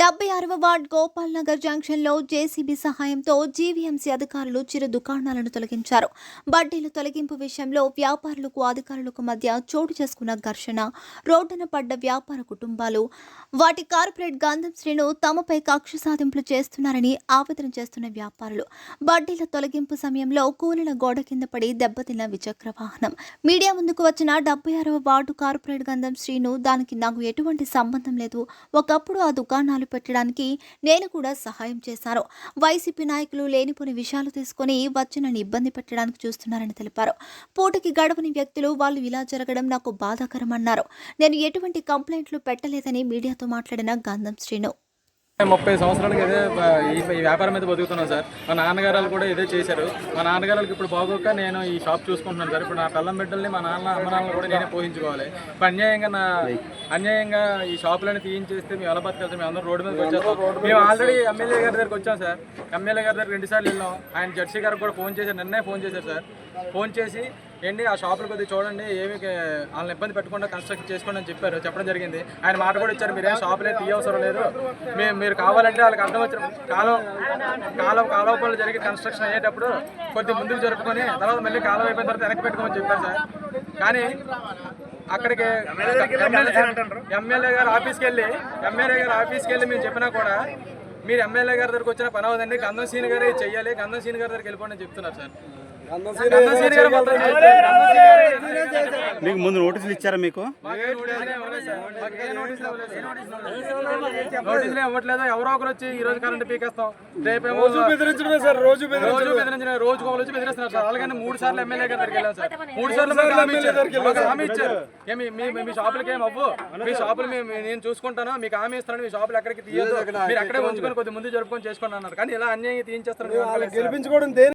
డెబ్బై ఆరవ వార్డ్ గోపాల్ నగర్ జంక్షన్లో జేసీబీ సహాయంతో జీవీఎంసీ అధికారులు చిరు దుకాణాలను తొలగించారు. బడ్డీల తొలగింపు విషయంలో వ్యాపారులకు అధికారులకు మధ్య చోటు చేసుకున్న ఘర్షణ రోడ్డున పడ్డ వ్యాపార కుటుంబాలు వాటి కార్పొరేట్ గంధం శ్రీను తమపై కక్ష సాధింపులు చేస్తున్నారని ఆవేదన చేస్తున్న వ్యాపారులు. బడ్డీల తొలగింపు సమయంలో కూలిన గోడ కింద పడి దెబ్బతిన్న ద్విచక్ర వాహనం. మీడియా ముందుకు వచ్చిన డెబ్బై ఆరవ వార్డు కార్పొరేట్ గంధం శ్రీను దానికి నాకు ఎటువంటి సంబంధం లేదు. ఒకప్పుడు ఆ దుకాణాలు పెట్టడానికి నేను కూడా సహాయం చేశాను వైసీపీ నాయకులు లేనిపోని విషయాలు తీసుకొని వచ్చి నన్ను ఇబ్బంది పెట్టడానికి చూస్తున్నారని తెలిపారు. పూటకి గడవని వ్యక్తులు వాళ్ళు ఇలా జరగడం నాకు బాధాకరమన్నారు. నేను ఎటువంటి కంప్లైంట్లు పెట్టలేదని మీడియాతో మాట్లాడిన గంధం శ్రీను. ముప్పై సంవత్సరాలకి ఇదే ఈ వ్యాపారం మీద బతుకుతున్నాను సార్. మా నాన్నగారు వాళ్ళు కూడా ఇదే చేశారు. మా నాన్నగారికి ఇప్పుడు బాగోక నేను ఈ షాప్ చూసుకుంటున్నాను సార్. ఇప్పుడు నా పిల్లం బిడ్డల్ని మా నాన్న అమ్మ నాన్న కూడా నేనే పోషించుకోవాలి. ఇప్పుడు అన్యాయంగా నా అన్యాయంగా ఈ షాపులను తీయించేస్తే మేము ఎలా బతకాలి మేము అందరం రోడ్డు మీదకి వచ్చేస్తాం. మేము ఆల్రెడీ ఎమ్మెల్యే గారి దగ్గరికి వచ్చాం సార్. ఎమ్మెల్యే గారి దగ్గర రెండుసార్లు వెళ్ళాం. ఆయన జడ్సీ గారికి కూడా ఫోన్ చేశారు. నిన్నే ఫోన్ చేశారు సార్. ఫోన్ చేసి ఏంటి ఆ షాపులు కొద్దిగా చూడండి ఏమి వాళ్ళని ఇబ్బంది పెట్టకుండా కన్స్ట్రక్ట్ చేసుకోండి అని చెప్పారు చెప్పడం జరిగింది. ఆయన మాట కూడా ఇచ్చారు మీరేం షాపులే తీయవసరం లేదు. మేము మీరు కావాలంటే వాళ్ళకి అర్థం వచ్చిన కాలం కాలం కాలోపాలు జరిగి కన్స్ట్రక్షన్ అయ్యేటప్పుడు కొద్ది ముందుకు జరుపుకొని తర్వాత మళ్ళీ కాలం అయిపోయిన తర్వాత వెనక్కి పెట్టుకోమని చెప్పారు సార్. కానీ అక్కడికి ఎమ్మెల్యే గారు ఆఫీస్కి వెళ్ళి ఎమ్మెల్యే గారు ఆఫీస్కి వెళ్ళి మేము చెప్పినా కూడా మీరు ఎమ్మెల్యే గారి దగ్గరకు వచ్చిన పని అవదండి గంధం సీని గారే చెయ్యాలి గంధం సీని గారి దగ్గరికి వెళ్ళిపోండి చెప్తున్నారు సార్. మీకు ముందు నోటీసులు ఇచ్చారా మీకు? నోటీసులు ఇవ్వట్లేదు. ఎవరో ఒకరు వచ్చి ఈ రోజు కరెంట్ పీకేస్తాం. రేపేమో రోజు బెదిరించడమే సార్ రోజు రోజు బెదిరించిన రోజు ఒకరు వచ్చి బెదిరిస్తున్నారు సార్. అలాగని మూడు సార్లు ఎమ్మెల్యే గారి దగ్గరికి వెళ్ళాం సార్. మూడు సార్లు హామీ ఇచ్చారు. మాకు హామీ ఇచ్చారు. ఏమి మీ మీ షాపులకి ఏం అవ్వు? మీ షాపులు మేము నేను చూసుకుంటాను. మీకు హామీ ఇస్తాను మీ షాపులు ఎక్కడికి తీయదు మీరు అక్కడే ఉంచుకొని కొద్ది ముందు జరుపుకొని చేసుకోండి అన్నారు. కానీ ఇలా అన్యాయం తీయించేస్తారు గెలిపించుకోవడం దేని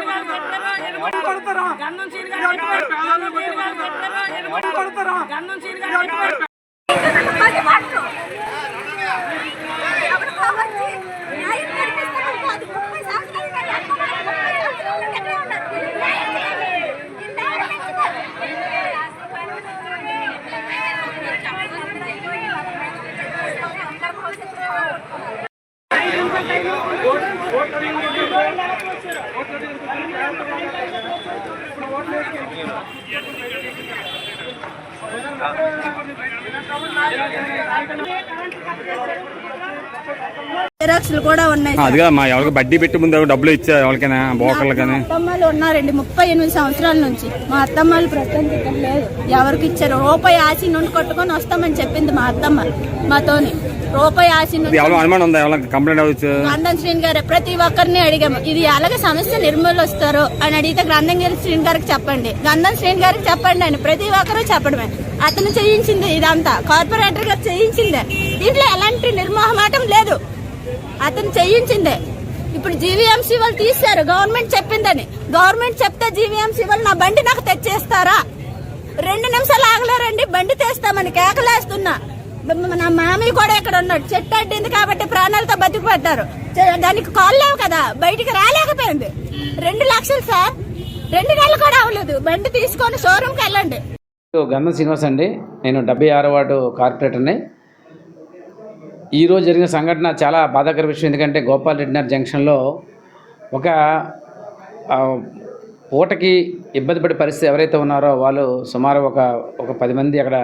కొడతారా? కొడతారా? మా ఎవరికి బడ్డీ పెట్టి ముందు డబ్బులు ఇచ్చా ఎవరికైనా బోకర్లు కానీ? అత్తమ్మలు ఉన్నారండి ముప్పై ఎనిమిది సంవత్సరాల నుంచి. మా అత్తమ్మలు ప్రస్తుతానికి ఇక్కడ లేదు. ఎవరికి ఇచ్చారు? రూపాయి ఆశ నుండి కొట్టుకొని వస్తామని చెప్పింది మా అత్తమ్మ మాతోని. రూపాయి ఆశ ఇది నుండి ఎవరు అనుమానం ఉందా? ఎవరికి కంప్లైంట్ అవ్వచ్చు గ్రంథం శ్రీని గారు ప్రతి ఒక్కరిని అడిగాము. ఇది అలాగే సమస్య నిర్మూలు వస్తారు అని అడిగితే గ్రంథం గారి శ్రీని గారికి చెప్పండి. గంధం శ్రీని గారికి చెప్పండి అని ప్రతి ఒక్కరూ చెప్పడమే. అతను చేయించింది ఇదంతా. కార్పొరేటర్ గారు చేయించిందే. దీంట్లో ఎలాంటి నిర్మోహమాటం లేదు. అతను చేయించిందే. ఇప్పుడు జీవీఎంసీ వాళ్ళు తీశారు. గవర్నమెంట్ చెప్పిందని. గవర్నమెంట్ చెప్తే జీవీఎంసీ వాళ్ళు నా బండి నాకు తెచ్చేస్తారా? రెండు నిమిషాలు ఆగలేరండి బండి తెస్తామని కేకలేస్తున్నా. నా మామయ్య కూడా ఇక్కడ ఉన్నాడు. చెట్టు అడ్డింది కాబట్టి ప్రాణాలతో బతికిపడ్డారు. చె- దానికి కాల్ లేవు కదా. బయటికి రాలేకపోయింది. రెండు లక్షలు సార్. రెండు నెలలు కూడా అవ్వలేదు. బండి తీసుకొని షోరూమ్కి వెళ్ళండి. గంధం శ్రీనివాస్ అండి. నేను డెబ్బై ఆరో వార్డు కార్పొరేటర్ని. ఈరోజు జరిగిన సంఘటన చాలా బాధాకర విషయం. ఎందుకంటే గోపాల్ రెడ్డినగర్ జంక్షన్లో ఒక పూటకి ఇబ్బంది పడే పరిస్థితి ఎవరైతే ఉన్నారో వాళ్ళు సుమారు ఒక ఒక పది మంది అక్కడ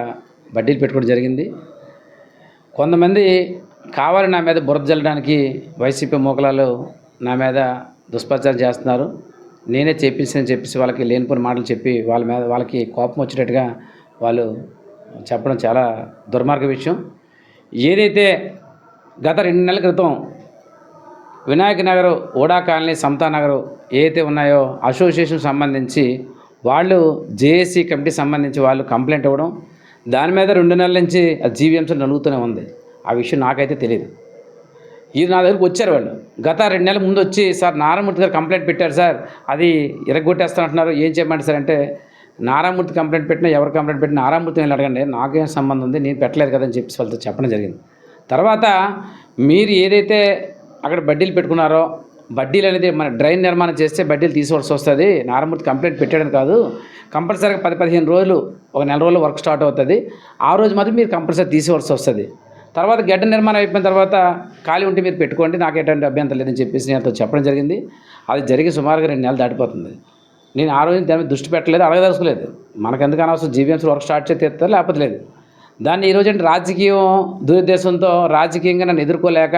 బడ్డీలు పెట్టుకోవడం జరిగింది. కొంతమంది కావాలి నా మీద బురద జల్లడానికి వైసీపీ మోకలాలు నా మీద దుష్ప్రచారం చేస్తున్నారు. నేనే చేపించని చెప్పేసి వాళ్ళకి లేనిపోని మాటలు చెప్పి వాళ్ళ మీద వాళ్ళకి కోపం వచ్చేటట్టుగా వాళ్ళు చెప్పడం చాలా దుర్మార్గ విషయం. ఏదైతే గత రెండు నెలల క్రితం వినాయక నగర్ ఓడా కాలనీ సమతా నగర్ ఏదైతే ఉన్నాయో అసోసియేషన్ సంబంధించి వాళ్ళు జేఏసీ కమిటీ సంబంధించి వాళ్ళు కంప్లైంట్ ఇవ్వడం దాని మీద రెండు నెలల నుంచి జీవీఎంసీ నలుగుతూనే ఉంది. ఆ విషయం నాకైతే తెలియదు ఇది నా దగ్గరకు వచ్చారు వాళ్ళు. గత రెండు నెలల ముందు వచ్చి సార్ నారాయణమూర్తి గారు కంప్లైంట్ పెట్టారు సార్. అది ఇరగొట్టేస్తానంటున్నారు ఏం చేయమంటారు సార్? అంటే నారాయణమూర్తి కంప్లైంట్ పెట్టినా ఎవరు కంప్లైంట్ పెట్టినా నారాయణమూర్తి వెళ్ళి అడగండి. నాకేం సంబంధం ఉంది నేను పెట్టలేదు కదని చెప్పి వాళ్ళతో చెప్పడం జరిగింది. తర్వాత మీరు ఏదైతే అక్కడ బడ్డీలు పెట్టుకున్నారో బడ్డీలు అనేది మన డ్రైన్ నిర్మాణం చేస్తే బడ్డీలు తీసుకోవాల్సి వస్తుంది. నారాయణమూర్తి కంప్లైంట్ పెట్టడం కాదు. కంపల్సరీగా పది పదిహేను రోజులు ఒక నెల రోజులు వర్క్ స్టార్ట్ అవుతుంది. ఆ రోజు మాత్రం మీరు కంపల్సరీ తీసుకోవాల్సి వస్తుంది. తర్వాత గడ్డ నిర్మాణం అయిపోయిన తర్వాత ఖాళీ ఉంటే మీరు పెట్టుకోండి నాకు ఎటువంటి అభ్యంతరం లేదని చెప్పేసి నేను చెప్పడం జరిగింది. అది జరిగి సుమారుగా రెండు నెలలు దాటిపోతుంది. నేను ఆ రోజు దాని మీద దృష్టి పెట్టలేదు అడగదలుచుకోలేదు. మనకెందుకు అనవసరం? జీవీఎంసీ వర్క్ స్టార్ట్ చేస్తే ఎత్తారు లేకపోతే లేదు? దాన్ని ఈరోజు అంటే రాజకీయం దురుద్దేశంతో రాజకీయంగా నన్ను ఎదుర్కోలేక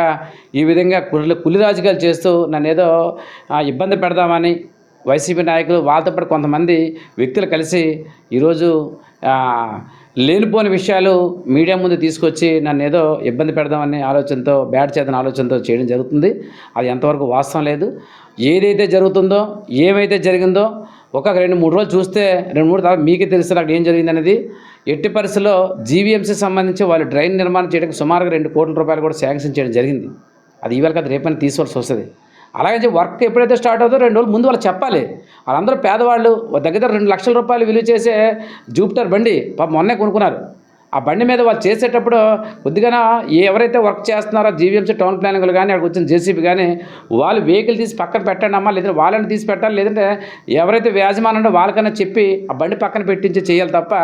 ఈ విధంగా కులి కులి రాజకీయాలు చేస్తూ నన్ను ఏదో ఇబ్బంది పెడదామని వైసీపీ నాయకులు వాళ్ళతో పాటు కొంతమంది వ్యక్తులు కలిసి ఈరోజు లేనిపోని విషయాలు మీడియా ముందు తీసుకొచ్చి నన్ను ఏదో ఇబ్బంది పెడదామని ఆలోచనతో బ్యాడ్ చేద్దాం ఆలోచనతో చేయడం జరుగుతుంది. అది ఎంతవరకు వాస్తవం లేదు. ఏదైతే జరుగుతుందో ఏమైతే జరిగిందో ఒక రెండు మూడు రోజులు చూస్తే రెండు మూడు తర్వాత మీకే తెలుస్తుంది అక్కడ ఏం జరిగింది అనేది. ఎట్టి పరిస్థితుల్లో జీవీఎంసీ సంబంధించి వాళ్ళు డ్రైన్ నిర్మాణం చేయడానికి సుమారుగా రెండు కోట్ల రూపాయలు కూడా శాంక్షన్ చేయడం జరిగింది. అది ఇవాళ కదా రేపని తీసుకోవాల్సి వస్తుంది. అలాగే చెప్పి వర్క్ ఎప్పుడైతే స్టార్ట్ అవుతుందో రెండు రోజులు ముందు వాళ్ళు చెప్పాలి. వాళ్ళందరూ పేదవాళ్ళు దగ్గర రెండు లక్షల రూపాయలు విలువ చేసే జూపిటర్ బండి పాప మొన్నే కొనుక్కున్నారు. ఆ బండి మీద వాళ్ళు చేసేటప్పుడు కొద్దిగా ఎవరైతే వర్క్ చేస్తున్నారో జీవీఎంసీ టౌన్ ప్లానింగ్లు కానీ అక్కడికి వచ్చిన జేసీబీ కానీ వాళ్ళు వెహికల్ తీసి పక్కన పెట్టండి అమ్మా లేదంటే వాళ్ళని తీసి పెట్టాలి లేదంటే ఎవరైతే వ్యాజమానం వాళ్ళకన్నా చెప్పి ఆ బండి పక్కన పెట్టించి చేయాలి తప్ప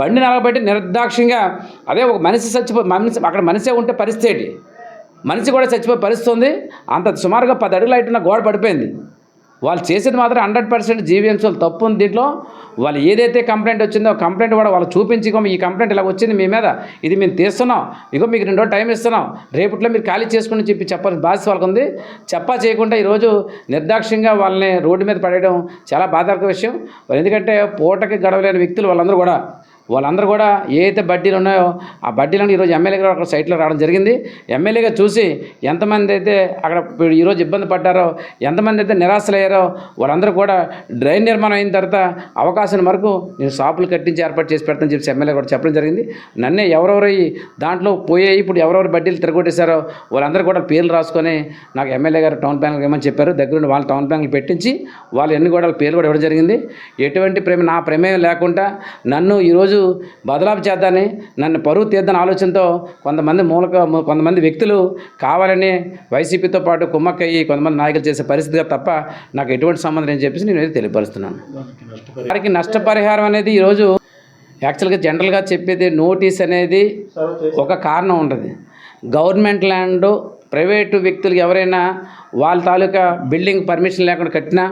బండి నలబెట్టి నిర్దాక్షిణ్యంగా అదే ఒక మనిషి చచ్చిపో మనిషి అక్కడ మనిషే ఉంటే పరిస్థితి మనిషి కూడా చచ్చిపోయే పరిస్థితి ఉంది. అంత సుమారుగా పది అడుగులు అయిటున్న గోడ పడిపోయింది. వాళ్ళు చేసేది మాత్రం హండ్రెడ్ పర్సెంట్ జీవీఎంసీలు తప్పు ఉంది దీంట్లో. వాళ్ళు ఏదైతే కంప్లైంట్ వచ్చిందో కంప్లైంట్ కూడా వాళ్ళు చూపించి ఈ కంప్లైంట్ ఇలా వచ్చింది మీ మీద. ఇది మేము తీస్తున్నాం. ఇగో మీకు రెండో టైం ఇస్తున్నాం. రేపట్లో మీరు ఖాళీ చేసుకుని చెప్పి చెప్పాల్సిన బాధ్యత వాళ్ళకు ఉంది. చెప్పా చేయకుండా ఈరోజు నిర్దాక్ష్యంగా వాళ్ళని రోడ్డు మీద పడేయడం చాలా బాధాకర విషయం. ఎందుకంటే పూటకి గడవలేని వ్యక్తులు వాళ్ళందరూ కూడా. వాళ్ళందరూ కూడా ఏ బడ్డీలు ఉన్నాయో ఆ బడ్డీలను ఈరోజు ఎమ్మెల్యే గారు అక్కడ సైట్లో రావడం జరిగింది. ఎమ్మెల్యేగా చూసి ఎంతమంది అయితే అక్కడ ఈరోజు ఇబ్బంది పడ్డారో ఎంతమంది అయితే నిరాశలయ్యారో వాళ్ళందరూ కూడా డ్రైన్ నిర్మాణం అయిన తర్వాత అవకాశం వరకు నేను షాపులు కట్టించి ఏర్పాటు చేసి పెడతాను చెప్పి ఎమ్మెల్యే కూడా చెప్పడం జరిగింది. నన్నే ఎవరెవరు ఈ దాంట్లో పోయాయి ఇప్పుడు ఎవరెవరు బడ్డీలు తిరగొట్టేశారో వాళ్ళందరూ కూడా పేర్లు రాసుకొని నాకు ఎమ్మెల్యే గారు టౌన్ ప్లాన్కి ఏమని చెప్పారు. దగ్గరుండి వాళ్ళ టౌన్ ప్లాన్లు పెట్టించి వాళ్ళు ఎన్ని కూడా వాళ్ళ పేర్లు కూడా ఇవ్వడం జరిగింది. ఎటువంటి ప్రేమ నా ప్రమేయం లేకుండా నన్ను ఈరోజు బదలాపు చేద్దాని నన్ను పరువు తీద్దని ఆలోచనతో కొంతమంది మూలక కొంతమంది వ్యక్తులు కావాలని వైసీపీతో పాటు కుమ్మక్కయ్యి కొంతమంది నాయకులు చేసే పరిస్థితిగా తప్ప నాకు ఎటువంటి సంబంధం అని చెప్పేసి నేను తెలియపరుస్తున్నాను. వారికి నష్టపరిహారం అనేది ఈరోజు యాక్చువల్గా జనరల్గా చెప్పేది నోటీస్ అనేది ఒక కారణం ఉంటుంది గవర్నమెంట్ ల్యాండ్ ప్రైవేటు వ్యక్తులు ఎవరైనా వాళ్ళ తాలూకా బిల్డింగ్ పర్మిషన్ లేకుండా కట్టినా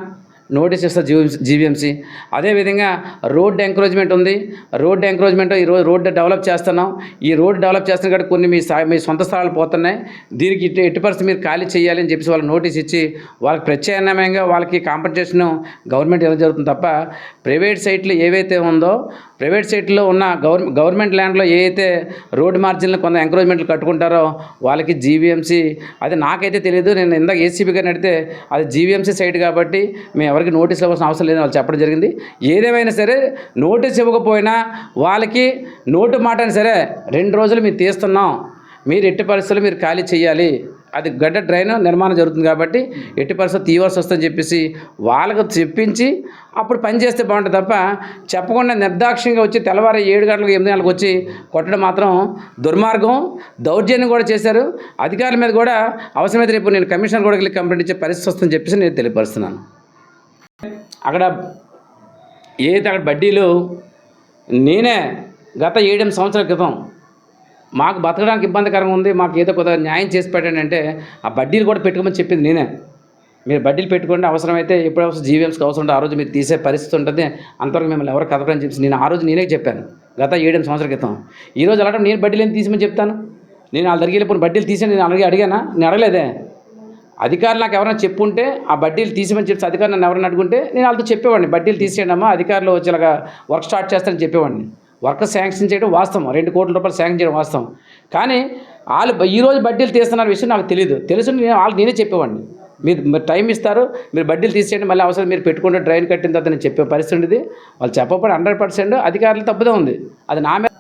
నోటీస్ ఇస్తారు జీవీఎంసీ జీవీఎంసీ. అదేవిధంగా రోడ్ ఎంకరేజ్మెంట్ ఉంది. రోడ్ ఎంకరేజ్మెంట్ ఈరోజు రోడ్డు డెవలప్ చేస్తున్నాం. ఈ రోడ్ డెవలప్ చేస్తున్న కాబట్టి కొన్ని మీ మీ సొంత స్థలాలు పోతున్నాయి. దీనికి ఇటు ఎట్టి పరిస్థితి మీరు ఖాళీ చేయాలి అని చెప్పేసి వాళ్ళు నోటీస్ ఇచ్చి వాళ్ళకి ప్రత్యామ్నాయంగా వాళ్ళకి కాంపెన్సేషన్ గవర్నమెంట్ ఇవ్వడం జరుగుతుంది తప్ప ప్రైవేట్ సైట్లు ఏవైతే ఉందో ప్రైవేట్ సైట్లో ఉన్న గవర్ గవర్నమెంట్ ల్యాండ్లో ఏ అయితే రోడ్డు మార్జిన్లు కొంత ఎంకరేజ్మెంట్లు కట్టుకుంటారో వాళ్ళకి జీవీఎంసీ. అది నాకైతే తెలియదు నేను ఇందాక ఏసీబీ గారిని అడిగితే అది జీవీఎంసీ సైట్ కాబట్టి మేము ఎవరికి నోటీస్ ఇవ్వాల్సిన అవసరం లేదని వాళ్ళు చెప్పడం జరిగింది. ఏదేమైనా సరే నోటీస్ ఇవ్వకపోయినా వాళ్ళకి నోటు మాట సరే రెండు రోజులు మీరు తీస్తున్నాం. మీరు ఎట్టి పరిస్థితులు మీరు ఖాళీ చేయాలి. అది గడ్డ డ్రైన్ నిర్మాణం జరుగుతుంది కాబట్టి ఎట్టి పరిస్థితులు తీయవలసి వస్తుందని చెప్పేసి వాళ్ళకు చెప్పించి అప్పుడు పని చేస్తే బాగుంటుంది తప్ప చెప్పకుండా నిర్దాక్ష్యంగా వచ్చి తెల్లవారు ఏడు గంటలకు ఎనిమిది గంటలకు వచ్చి కొట్టడం మాత్రం దుర్మార్గం. దౌర్జన్యం కూడా చేశారు. అధికారుల మీద కూడా అవసరమైతే రేపు నేను కమిషనర్ కూడా వెళ్ళి కంప్లైంట్ ఇచ్చే పరిస్థితి వస్తుందని చెప్పేసి నేను తెలియపరుస్తున్నాను. అక్కడ ఏదైతే అక్కడ బడ్డీలు నేనే గత ఏడెనిమిది సంవత్సరాల క్రితం మాకు బతకడానికి ఇబ్బందికరంగా ఉంది మాకు ఏదో కొద్దిగా న్యాయం చేసి పెట్టండి అంటే ఆ బడ్డీలు కూడా పెట్టుకోమని చెప్పింది నేనే. మీరు బడ్డీలు పెట్టుకోండి అవసరమైతే ఎప్పుడు అవసరం జీవీఎంస్కి అవసరం ఉంటే ఆ రోజు మీరు తీసే పరిస్థితి ఉంటుంది అంతవరకు మిమ్మల్ని ఎవరు కదపని చెప్పి నేను ఆ రోజు నేనే చెప్పాను గత ఏడెనిమిది సంవత్సరాల క్రితం. ఈ రోజు అలాంటి నేను బడ్డీలు ఏం తీసేమని చెప్తాను? నేను వాళ్ళ దగ్గరికి వెళ్ళిపోయిన బడ్డీలు తీసి నేను అడిగి అడిగానా? నేను అడగలేదే. అధికారులు నాకు ఎవరైనా చెప్పుంటే ఆ బడ్డీలు తీసేమని చెప్పి అధికారులు నన్ను ఎవరైనా అడుగుంటే నేను వాళ్ళతో చెప్పేవాడిని బడ్డీలు తీసేయండి అమ్మా అధికారులు వచ్చేలాగా వర్క్ స్టార్ట్ చేస్తానని చెప్పేవాడిని. వర్క్ శాంక్షన్ చేయడం వాస్తవం రెండు కోట్ల రూపాయలు శాంక్షన్ చేయడం వాస్తవం. కానీ వాళ్ళు ఈరోజు ఈ రోజు బడ్డీలు తీస్తున్న విషయం నాకు తెలియదు తెలుసు నేను వాళ్ళు నేనే చెప్పేవాడిని. మీరు మీరు టైం ఇస్తారు మీరు బడ్డీలు తీసేయండి మళ్ళీ అవసరం మీరు పెట్టుకుంటే డ్రైన్ కట్టిన తర్వాత నేను చెప్పే పరిస్థితి ఉండేది. వాళ్ళు చెప్పకపోతే హండ్రెడ్ పర్సెంట్ అధికారులు తప్పుదే ఉంది. అది నా మీద